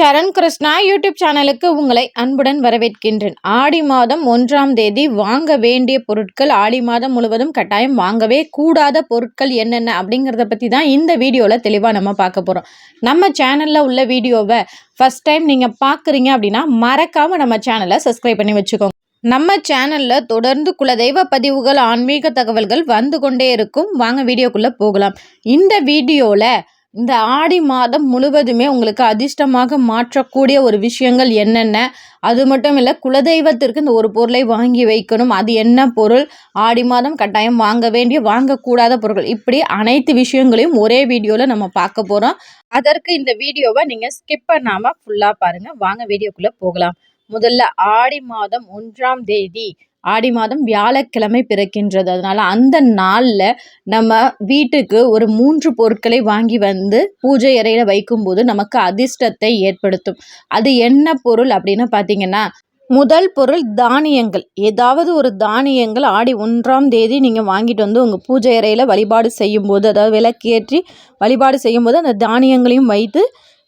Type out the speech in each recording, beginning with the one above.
சரண் Krishna YouTube சேனலுக்கு உங்களை அன்புடன் வரவேற்கின்றேன். ஆடி மாதம் ஒன்றாம் தேதி வாங்க வேண்டிய பொருட்கள் ஆடி மாதம் முழுவதும் கட்டாயம் வாங்கவே கூடாத பொருட்கள் என்னென்ன அப்படிங்கிறத பற்றி தான் இந்த வீடியோவில் தெளிவாக நம்ம பார்க்க போகிறோம் நம்ம சேனலில் உள்ள வீடியோவை ஃபஸ்ட் டைம் நீங்கள் பார்க்குறீங்க அப்படின்னா மறக்காமல் நம்ம சேனலை சப்ஸ்கிரைப் பண்ணி வச்சுக்கோங்க. நம்ம சேனலில் தொடர்ந்து குலதெய்வ பதிவுகள் ஆன்மீக தகவல்கள் வந்து கொண்டே இருக்கும். வாங்க வீடியோக்குள்ளே போகலாம். இந்த வீடியோவில் இந்த ஆடி மாதம் முழுவதுமே உங்களுக்கு அதிர்ஷ்டமாக மாற்றக்கூடிய ஒரு விஷயங்கள் என்னென்ன? அது மட்டும் இல்லை குலதெய்வத்திற்கு இந்த ஒரு பொருளை வாங்கி வைக்கணும். அது என்ன பொருள்? ஆடி மாதம் கட்டாயம் வாங்க வேண்டிய வாங்கக்கூடாத பொருட்கள். இப்படி அனைத்து விஷயங்களையும் ஒரே வீடியோவில் நம்ம பார்க்க போகிறோம் அதற்கு இந்த வீடியோவை நீங்கள் ஸ்கிப் பண்ணாமல் ஃபுல்லாக பாருங்கள் வாங்க வீடியோக்குள்ளே போகலாம். முதல்ல ஆடி மாதம் ஒன்றாம் தேதி ஆடி மாதம் வியாழக்கிழமை பிறக்கின்றது. அதனால் அந்த நாளில் நம்ம வீட்டுக்கு ஒரு மூன்று பொருட்களை வாங்கி வந்து பூஜை அறையில் வைக்கும்போது நமக்கு அதிர்ஷ்டத்தை ஏற்படுத்தும். அது என்ன பொருள் அப்படின்னு பார்த்தீங்கன்னா முதல் பொருள் தானியங்கள். ஏதாவது ஒரு தானியங்கள் ஆடி ஒன்றாம் தேதி நீங்கள் வாங்கிட்டு வந்து உங்கள் பூஜை அறையில் வழிபாடு செய்யும்போது அதாவது விளக்கேற்றி வழிபாடு செய்யும்போது அந்த தானியங்களையும் வைத்து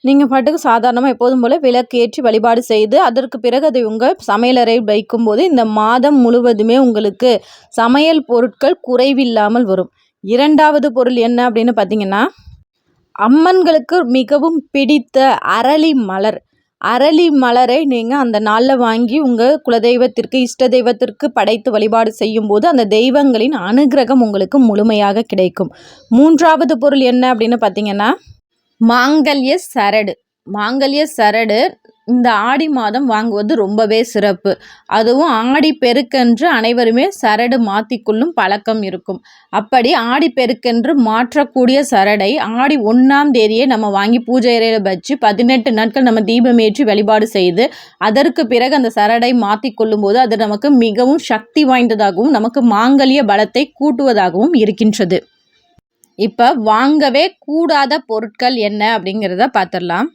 நீங்கள் பாட்டுக்கு சாதாரணமாக எப்போதும் போல் விளக்கேற்றி வழிபாடு செய்து அதற்கு பிறகு அதை உங்கள் சமையலறை வைக்கும்போது இந்த மாதம் முழுவதுமே உங்களுக்கு சமையல் பொருட்கள் குறைவில்லாமல் வரும். இரண்டாவது பொருள் என்ன அப்படின்னு பார்த்தீங்கன்னா அம்மன்களுக்கு மிகவும் பிடித்த அரளி மலர். அரளி மலரை நீங்கள் அந்த நாளில் வாங்கி உங்கள் குலதெய்வத்திற்கு இஷ்ட தெய்வத்திற்கு படைத்து வழிபாடு செய்யும்போது அந்த தெய்வங்களின் அனுகிரகம் உங்களுக்கு முழுமையாக கிடைக்கும். மூன்றாவது பொருள் என்ன அப்படின்னு பார்த்தீங்கன்னா மாங்கல்ய சரடு. மாங்கல்ய சரடு இந்த ஆடி மாதம் வாங்குவது ரொம்பவே சிறப்பு. அதுவும் ஆடி பெருக்கென்று அனைவருமே சரடு மாற்றிக்கொள்ளும் பழக்கம் இருக்கும். அப்படி ஆடி பெருக்கென்று மாற்றக்கூடிய சரடை ஆடி ஒன்றாம் தேதியே நம்ம வாங்கி பூஜை அறையில் வச்சு பதினெட்டு நாட்கள் நம்ம தீபம் ஏற்றி வழிபாடு செய்து அதற்கு பிறகு அந்த சரடை மாற்றி கொள்ளும்போது அது நமக்கு மிகவும் சக்தி வாய்ந்ததாகவும் நமக்கு மாங்கல்ய பலத்தை கூட்டுவதாகவும் இருக்கின்றது. இப்போ வாங்கவே கூடாத பொருட்கள் என்ன அப்படிங்கிறத பார்த்துடலாம்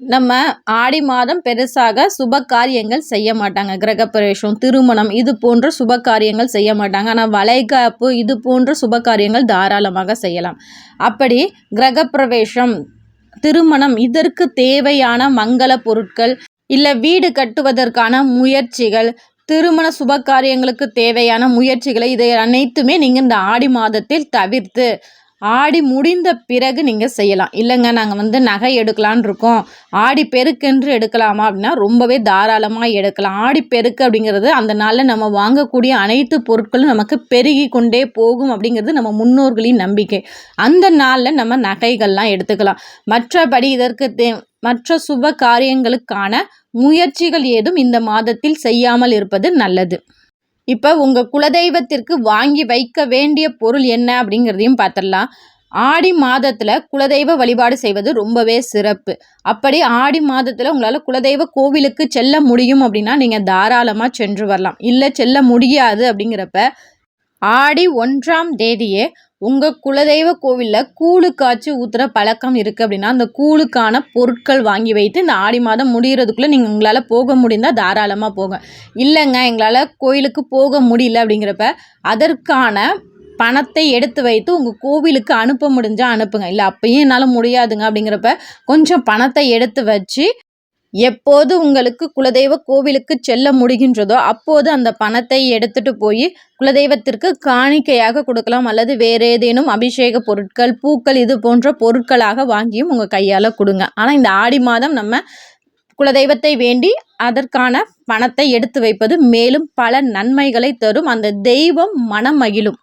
நம்ம ஆடி மாதம் பெருசாக சுப காரியங்கள் செய்ய மாட்டாங்க. கிரகப்பிரவேசம் திருமணம் இது போன்ற சுப காரியங்கள் செய்ய மாட்டாங்க. ஆனால் வளைகாப்பு இது போன்ற சுப காரியங்கள் தாராளமாக செய்யலாம். அப்படி கிரகப்பிரவேசம் திருமணம் இதற்கு தேவையான மங்கள பொருட்கள் இல்லை வீடு கட்டுவதற்கான முயற்சிகள் திருமண சுப காரியங்களுக்கு தேவையான முயற்சிகளை இதை அனைத்துமே நீங்கள் இந்த ஆடி மாதத்தில் தவிர்த்து ஆடி முடிந்த பிறகு நீங்கள் செய்யலாம். இல்லைங்க நாங்கள் வந்து நகை எடுக்கலான் இருக்கோம். ஆடி பெருக்கென்று எடுக்கலாமா அப்படின்னா ரொம்பவே தாராளமாக எடுக்கலாம். ஆடி பெருக்கு அப்படிங்கிறது அந்த நாளில் நம்ம வாங்கக்கூடிய அனைத்து பொருட்களும் நமக்கு பெருகி கொண்டே போகும் அப்படிங்கிறது நம்ம முன்னோர்களின் நம்பிக்கை. அந்த நாளில் நம்ம நகைகள்லாம் எடுத்துக்கலாம். மற்றபடி இதற்கு தே மற்ற சுப காரியங்களுக்கான முயற்சிகள் ஏதும் இந்த மாதத்தில் செய்யாமல் இருப்பது நல்லது. இப்போ உங்கள் குலதெய்வத்திற்கு வாங்கி வைக்க வேண்டிய பொருள் என்ன அப்படிங்கிறதையும் பார்த்துடலாம் ஆடி மாதத்தில் குலதெய்வ வழிபாடு செய்வது ரொம்பவே சிறப்பு. அப்படி ஆடி மாதத்தில் உங்களால் குலதெய்வ கோவிலுக்கு செல்ல முடியும் அப்படின்னா நீங்கள் தாராளமாக சென்று வரலாம். இல்லை செல்ல முடியாது அப்படிங்கிறப்ப ஆடி ஒன்றாம் தேதியே உங்கள் குலதெய்வ கோவிலில் கூழு காய்ச்சி ஊற்றுற பழக்கம் இருக்குது அப்படின்னா அந்த கூழுக்கான பொருட்கள் வாங்கி வைத்து இந்த ஆடி மாதம் முடிகிறதுக்குள்ளே நீங்கள் உங்களால் போக முடிந்தால் தாராளமாக போங்க. இல்லைங்க எங்களால் கோயிலுக்கு போக முடியல அப்படிங்கிறப்ப அதற்கான பணத்தை எடுத்து வைத்து உங்கள் கோவிலுக்கு அனுப்ப முடிஞ்சால் அனுப்புங்க. இல்லை அப்பயும் என்னால் முடியாதுங்க அப்படிங்கிறப்ப கொஞ்சம் பணத்தை எடுத்து வச்சு எப்போது உங்களுக்கு குலதெய்வ கோவிலுக்கு செல்ல முடிகின்றதோ அப்போது அந்த பணத்தை எடுத்துட்டு போய் குலதெய்வத்திற்கு காணிக்கையாக கொடுக்கலாம் அல்லது வேறு ஏதேனும் அபிஷேக பொருட்கள் பூக்கள் இது போன்ற பொருட்களாக வாங்கியும் உங்கள் கையால் கொடுங்க. ஆனால் இந்த ஆடி மாதம் நம்ம குலதெய்வத்தை வேண்டி அதற்கான பணத்தை எடுத்து வைப்பது மேலும் பல நன்மைகளை தரும். அந்த தெய்வம் மனம் மகிழும்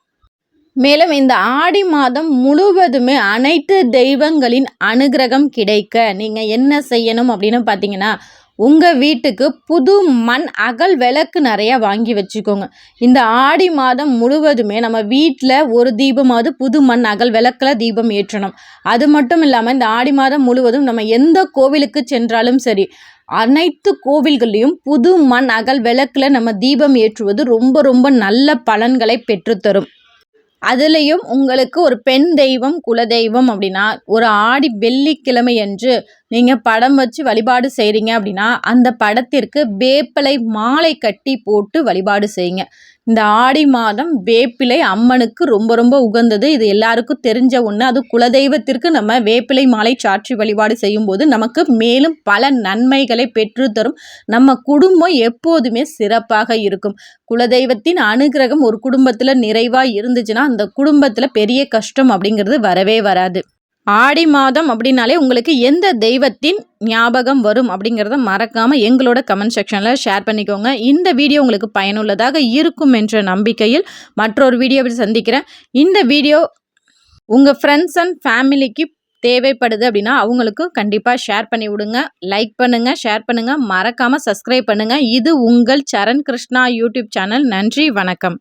மேலும் இந்த ஆடி மாதம் முழுவதுமே அனைத்து தெய்வங்களின் அனுகிரகம் கிடைக்க நீங்கள் என்ன செய்யணும் அப்படின்னு பார்த்தீங்கன்னா உங்கள் வீட்டுக்கு புது மண் அகல் விளக்கு நிறையா வாங்கி வச்சுக்கோங்க. இந்த ஆடி மாதம் முழுவதுமே நம்ம வீட்டில் ஒரு தீபமாவது புது மண் அகல் விளக்கில் தீபம் ஏற்றணும். அது மட்டும் இல்லாமல் இந்த ஆடி மாதம் முழுவதும் நம்ம எந்த கோவிலுக்கு சென்றாலும் சரி அனைத்து கோவில்கள்லையும் புது மண் அகல் விளக்கில் நம்ம தீபம் ஏற்றுவது ரொம்ப ரொம்ப நல்ல பலன்களை பெற்றுத்தரும். அதுலேயும் உங்களுக்கு ஒரு பெண் தெய்வம் குலதெய்வம் அப்படின்னா ஒரு ஆடி வெள்ளிக்கிழமை என்று நீங்கள் படம் வச்சு வழிபாடு செய்கிறீங்க அப்படின்னா அந்த படத்திற்கு வேப்பலை மாலை கட்டி போட்டு வழிபாடு செய்யுங்க. இந்த ஆடி மாதம் வேப்பிலை அம்மனுக்கு ரொம்ப ரொம்ப உகந்தது. இது எல்லாருக்கும் தெரிஞ்ச ஒன்று அது குலதெய்வத்திற்கு நம்ம வேப்பிலை மாலை சாற்றி வழிபாடு செய்யும்போது நமக்கு மேலும் பல நன்மைகளை பெற்றுத்தரும் நம்ம குடும்பம் எப்போதுமே சிறப்பாக இருக்கும். குலதெய்வத்தின் அனுகிரகம் ஒரு குடும்பத்தில் நிறைவாக இருந்துச்சுன்னா அந்த குடும்பத்தில் பெரிய கஷ்டம் அப்படிங்கிறது வரவே வராது. ஆடி மாதம் அப்படின்னாலே உங்களுக்கு எந்த தெய்வத்தின் ஞாபகம் வரும் அப்படிங்கிறத மறக்காமல் எங்களோட கமெண்ட் செக்ஷனில் ஷேர் பண்ணிக்கோங்க. இந்த வீடியோ உங்களுக்கு பயனுள்ளதாக இருக்கும் என்ற நம்பிக்கையில் மற்றொரு வீடியோவில் சந்திக்கிறேன். இந்த வீடியோ உங்கள் ஃப்ரெண்ட்ஸ் அண்ட் ஃபேமிலிக்கு தேவைப்படுது அப்படின்னா அவங்களுக்கும் கண்டிப்பாக ஷேர் பண்ணி விடுங்க. லைக் பண்ணுங்கள் ஷேர் பண்ணுங்கள் மறக்காமல் சப்ஸ்கிரைப் பண்ணுங்கள் இது உங்கள் சரண் கிருஷ்ணா யூடியூப் சேனல் நன்றி வணக்கம்.